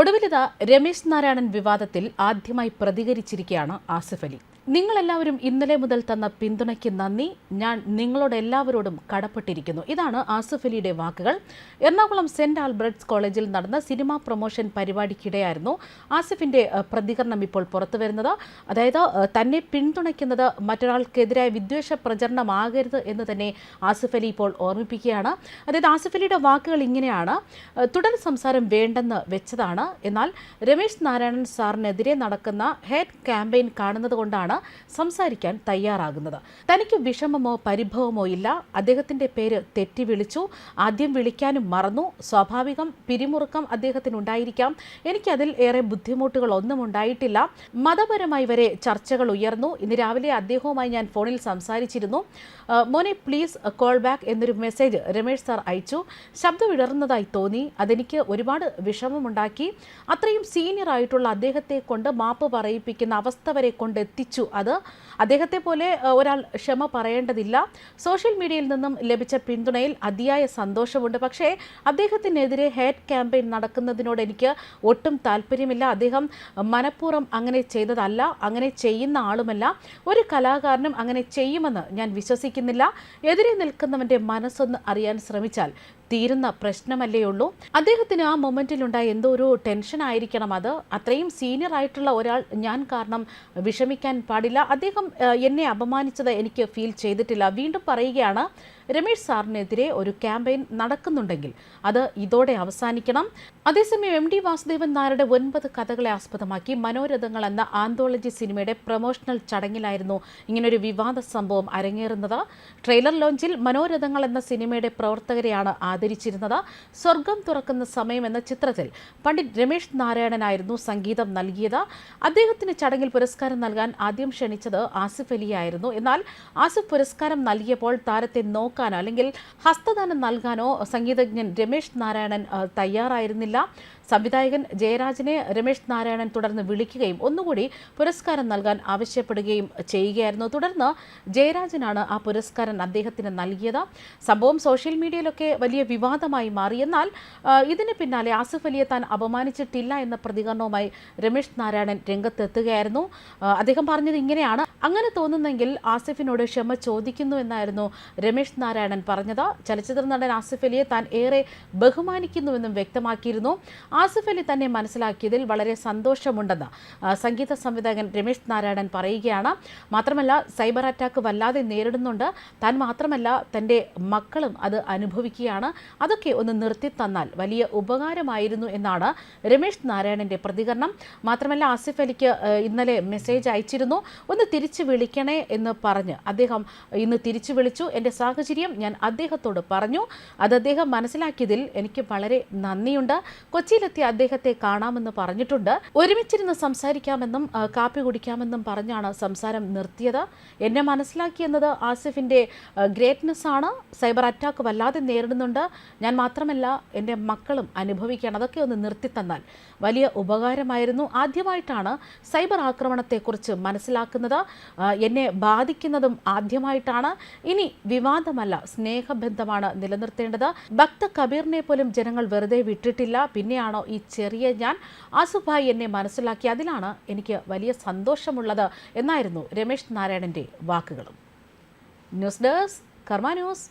ഒടുവിലിത രമേശ് നാരായണൻ വിവാദത്തിൽ ആദ്യമായി പ്രതികരിച്ചിരിക്കുകയാണ് ആസിഫ് അലി. നിങ്ങളെല്ലാവരും ഇന്നലെ മുതൽ തന്ന പിന്തുണയ്ക്ക് നന്ദി. ഞാൻ നിങ്ങളോട് എല്ലാവരോടും കടപ്പെട്ടിരിക്കുന്നു. ഇതാണ് ആസിഫ് അലിയുടെ വാക്കുകൾ. എറണാകുളം സെന്റ് ആൽബർട്ട്സ് കോളേജിൽ നടന്ന സിനിമാ പ്രൊമോഷൻ പരിപാടിക്കിടെയായിരുന്നു ആസിഫിന്റെ ഏഹ്, പ്രതികരണം ഇപ്പോൾ പുറത്തു വരുന്നത്. അതായത് തന്നെ പിന്തുണയ്ക്കുന്നത് മറ്റൊരാൾക്കെതിരായ വിദ്വേഷ പ്രചരണമാകരുത് എന്ന് തന്നെ ആസിഫ് അലി ഇപ്പോൾ ഓർമ്മിപ്പിക്കുകയാണ്. അതായത് ആസിഫ് അലിയുടെ വാക്കുകൾ ഇങ്ങനെയാണ്. തുടർ സംസാരം വേണ്ടെന്ന് വെച്ചതാണ്. എന്നാൽ രമേശ് നാരായണൻ സാറിനെതിരെ നടക്കുന്ന ഹെഡ് ക്യാമ്പയിൻ കാണുന്നത് കൊണ്ടാണ് സംസാരിക്കാൻ തയ്യാറാകുന്നത്. തനിക്ക് വിഷമമോ പരിഭവമോ ഇല്ല. അദ്ദേഹത്തിന്റെ പേര് തെറ്റി വിളിച്ചു ആദ്യം വിളിക്കാനും മറന്നു. സ്വാഭാവികം പിരിമുറുക്കം അദ്ദേഹത്തിനുണ്ടായിരിക്കാം. എനിക്കതിൽ ഏറെ ബുദ്ധിമുട്ടുകൾ ഒന്നും ഉണ്ടായിട്ടില്ല. മതപരമായി വരെ ചർച്ചകൾ ഉയർന്നു. ഇന്ന് രാവിലെ അദ്ദേഹവുമായി ഞാൻ ഫോണിൽ സംസാരിച്ചിരുന്നു. മോനെ പ്ലീസ് കോൾ ബാക്ക് എന്നൊരു മെസ്സേജ് രമേശ് സാർ അയച്ചു. ശബ്ദം ഇടർന്നതായി തോന്നി. അതെനിക്ക് ഒരുപാട് വിഷമമുണ്ടാക്കി. അത്രയും സീനിയർ ആയിട്ടുള്ള അദ്ദേഹത്തെ കൊണ്ട് മാപ്പ് പറയിപ്പിക്കുന്ന അവസ്ഥ വരെ കൊണ്ടെത്തിച്ചു. അത് അദ്ദേഹത്തെ പോലെ ഒരാൾ ക്ഷമ പറയേണ്ടതില്ല. സോഷ്യൽ മീഡിയയിൽ നിന്നും ലഭിച്ച പിന്തുണയിൽ അതിയായ സന്തോഷമുണ്ട്. പക്ഷേ അദ്ദേഹത്തിനെതിരെ ഹേറ്റ് ക്യാമ്പയിൻ നടക്കുന്നതിനോട് എനിക്ക് ഒട്ടും താല്പര്യമില്ല. അദ്ദേഹം മനഃപൂർവം അങ്ങനെ ചെയ്തതല്ല അങ്ങനെ ചെയ്യുന്ന ആളുമല്ല. ഒരു കലാകാരനും അങ്ങനെ ചെയ്യുമെന്ന് ഞാൻ വിശ്വസിക്കുന്നില്ല. എതിരെ നിൽക്കുന്നവന്റെ മനസ്സൊന്ന് അറിയാൻ ശ്രമിച്ചാൽ തീരുന്ന പ്രശ്നമല്ലേ ഉള്ളൂ. അദ്ദേഹത്തിന് ആ മൊമെന്റിൽ ഉണ്ടായ എന്തോ ഒരു ടെൻഷൻ ആയിരിക്കണം അത്. അത്രയും സീനിയർ ആയിട്ടുള്ള ഒരാൾ ഞാൻ കാരണം വിഷമിക്കാൻ പാടില്ല. അദ്ദേഹം എന്നെ അപമാനിച്ചത് എനിക്ക് ഫീൽ ചെയ്തിട്ടില്ല. വീണ്ടും പറയുകയാണ് രമേശ് സാറിനെതിരെ ഒരു ക്യാമ്പയിൻ നടക്കുന്നുണ്ടെങ്കിൽ അത് ഇതോടെ അവസാനിക്കണം. അതേസമയം എം ഡി വാസുദേവൻ നായരുടെ ഒൻപത് കഥകളെ ആസ്പദമാക്കി മനോരഥങ്ങൾ എന്ന ആന്തോളജി സിനിമയുടെ പ്രൊമോഷണൽ ചടങ്ങിലായിരുന്നു ഇങ്ങനൊരു വിവാദ സംഭവം അരങ്ങേറുന്നത്. ട്രെയിലർ ലോഞ്ചിൽ മനോരഥങ്ങൾ എന്ന സിനിമയുടെ പ്രവർത്തകരെയാണ് ആദരിച്ചിരുന്നത്. സ്വർഗം തുറക്കുന്ന സമയം എന്ന ചിത്രത്തിൽ പണ്ഡിറ്റ് രമേശ് നാരായണനായിരുന്നു സംഗീതം നൽകിയത്. അദ്ദേഹത്തിന് ചടങ്ങിൽ പുരസ്കാരം നൽകാൻ ആദ്യം ക്ഷണിച്ചത് ആസിഫ് അലിയായിരുന്നു. എന്നാൽ ആസിഫ് പുരസ്കാരം നൽകിയപ്പോൾ താരത്തെ നോക്കാനോ അല്ലെങ്കിൽ ഹസ്തദാനം നൽകാനോ സംഗീതജ്ഞൻ രമേശ് നാരായണൻ തയ്യാറായിരുന്നില്ല. സംവിധായകൻ ജയരാജനെ രമേശ് നാരായണൻ തുടർന്ന് വിളിക്കുകയും ഒന്നുകൂടി പുരസ്കാരം നൽകാൻ ആവശ്യപ്പെടുകയും ചെയ്യുകയായിരുന്നു. തുടർന്ന് ജയരാജനാണ് ആ പുരസ്കാരം അദ്ദേഹത്തിന് നൽകിയത്. സംഭവം സോഷ്യൽ മീഡിയയിലൊക്കെ വലിയ വിവാദമായി മാറി. എന്നാൽ ഇതിന് പിന്നാലെ ആസിഫ് അലിയെ താൻ അപമാനിച്ചിട്ടില്ല എന്ന പ്രതികരണവുമായി രമേശ് നാരായണൻ രംഗത്തെത്തുകയായിരുന്നു. അദ്ദേഹം പറഞ്ഞത് ഇങ്ങനെയാണ്. അങ്ങനെ തോന്നുന്നെങ്കിൽ ആസിഫിനോട് ക്ഷമ ചോദിക്കുന്നു എന്നായിരുന്നു രമേശ് നാരായണൻ പറഞ്ഞത്. ചലച്ചിത്ര നടൻ ആസിഫ് അലിയെ താൻ ഏറെ ബഹുമാനിക്കുന്നുവെന്നും വ്യക്തമാക്കിയിരുന്നു. ആസിഫ് അലി തന്നെ മനസ്സിലാക്കിയതിൽ വളരെ സന്തോഷമുണ്ടെന്ന് സംഗീത സംവിധായകൻ രമേശ് നാരായണൻ പറയുകയാണ്. മാത്രമല്ല സൈബർ അറ്റാക്ക് വല്ലാതെ നേരിടുന്നുണ്ട്. താൻ മാത്രമല്ല തന്റെ മക്കളും അത് അനുഭവിക്കുകയാണ്. അതൊക്കെ ഒന്ന് നിർത്തി തന്നാൽ വലിയ ഉപകാരമായിരുന്നു എന്നാണ് രമേശ് നാരായണന്റെ പ്രതികരണം. മാത്രമല്ല ആസിഫ് അലിക്ക് ഇന്നലെ മെസ്സേജ് അയച്ചിരുന്നു. ഒന്ന് തിരിച്ചു വിളിക്കണേ എന്ന് പറഞ്ഞ് അദ്ദേഹം ഇന്ന് തിരിച്ചു വിളിച്ചു. എന്റെ സാഹചര്യം ഞാൻ അദ്ദേഹത്തോട് പറഞ്ഞു. അത് അദ്ദേഹം മനസ്സിലാക്കിയതിൽ എനിക്ക് വളരെ നന്ദിയുണ്ട്. കൊച്ചിയിലെത്തിയ അദ്ദേഹത്തെ കാണാമെന്ന് പറഞ്ഞിട്ടുണ്ട്. ഒരുമിച്ചിരുന്ന് സംസാരിക്കാമെന്നും കാപ്പി കുടിക്കാമെന്നും പറഞ്ഞാണ് സംസാരം നിർത്തിയത്. എന്നെ മനസ്സിലാക്കിയെന്നത് ആസിഫിന്റെ ഗ്രേറ്റ്നെസ് ആണ്. സൈബർ അറ്റാക്ക് വല്ലാതെ നേരിടുന്നുണ്ട്. ഞാൻ മാത്രമല്ല എന്റെ മക്കളും അനുഭവിക്കുകയാണ്. അതൊക്കെ ഒന്ന് നിർത്തി തന്നാൽ വലിയ ഉപകാരമായിരുന്നു. ആദ്യമായിട്ടാണ് സൈബർ ആക്രമണത്തെക്കുറിച്ച് മനസ്സിലാക്കുന്നത്. എന്നെ ബാധിക്കുന്നതും ആദ്യമായിട്ടാണ്. ഇനി വിവാദമല്ല സ്നേഹബന്ധമാണ് നിലനിർത്തേണ്ടത്. ഭക്ത കബീറിനെ പോലും ജനങ്ങൾ വെറുതെ വിട്ടിട്ടില്ല. പിന്നെയാണോ ഈ ചെറിയ ഞാൻ? ആസുഭായി എന്നെ മനസ്സിലാക്കി. അതിലാണ് എനിക്ക് വലിയ സന്തോഷമുള്ളത് എന്നായിരുന്നു രമേശ് നാരായണന്റെ വാക്കുകളും. News desk Karma news.